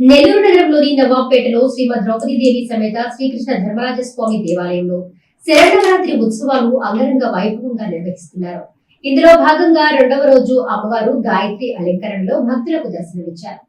నెల్లూరు నగరంలోని నవాబ్పేటలో శ్రీమద్ ద్రౌపదీదేవి సమేత శ్రీకృష్ణ ధర్మరాజ స్వామి దేవాలయంలో శరణవరాత్రి ఉత్సవాలు అంగరంగ వైభవంగా నిర్వహిస్తున్నారు. ఇందులో భాగంగా రెండవ రోజు అమ్మవారు గాయత్రి అలంకరణలో భక్తులకు దర్శనమిచ్చారు.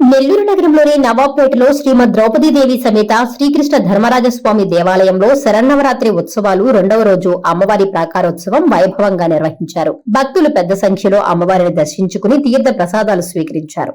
నెల్లూరు నగరంలోని నవాబ్పేటలో శ్రీమద్ ద్రౌపదీదేవి సమేత శ్రీకృష్ణ ధర్మరాజస్వామి దేవాలయంలో శరన్నవరాత్రి ఉత్సవాలు రెండవ రోజు అమ్మవారి ప్రాకారోత్సవం వైభవంగా నిర్వహించారు. భక్తులు పెద్ద సంఖ్యలో అమ్మవారిని దర్శించుకుని తీర్థ ప్రసాదాలు స్వీకరించారు.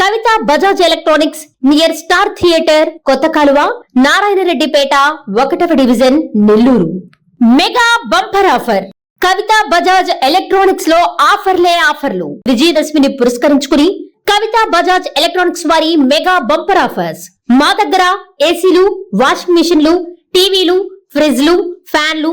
Kavitha Bajaj electronics near star theatre కొత్త కాలువ నారాయణరెడ్డిపేట ఒకటవ division Nellore. Mega bumper offer. Kavitha Bajaj ఎలక్ట్రానిక్స్లో ఆఫర్లే ఆఫర్లు. విజయదశమిని పురస్కరించుకుని కవిత బజాజ్ ఎలక్ట్రానిక్స్ వారి మెగా బంపర్ ఆఫర్స్. మా దగ్గర ఏసీలు వాషింగ్ మిషన్లు టీవీలు ఫ్రిడ్జ్లు ఫ్యాన్లు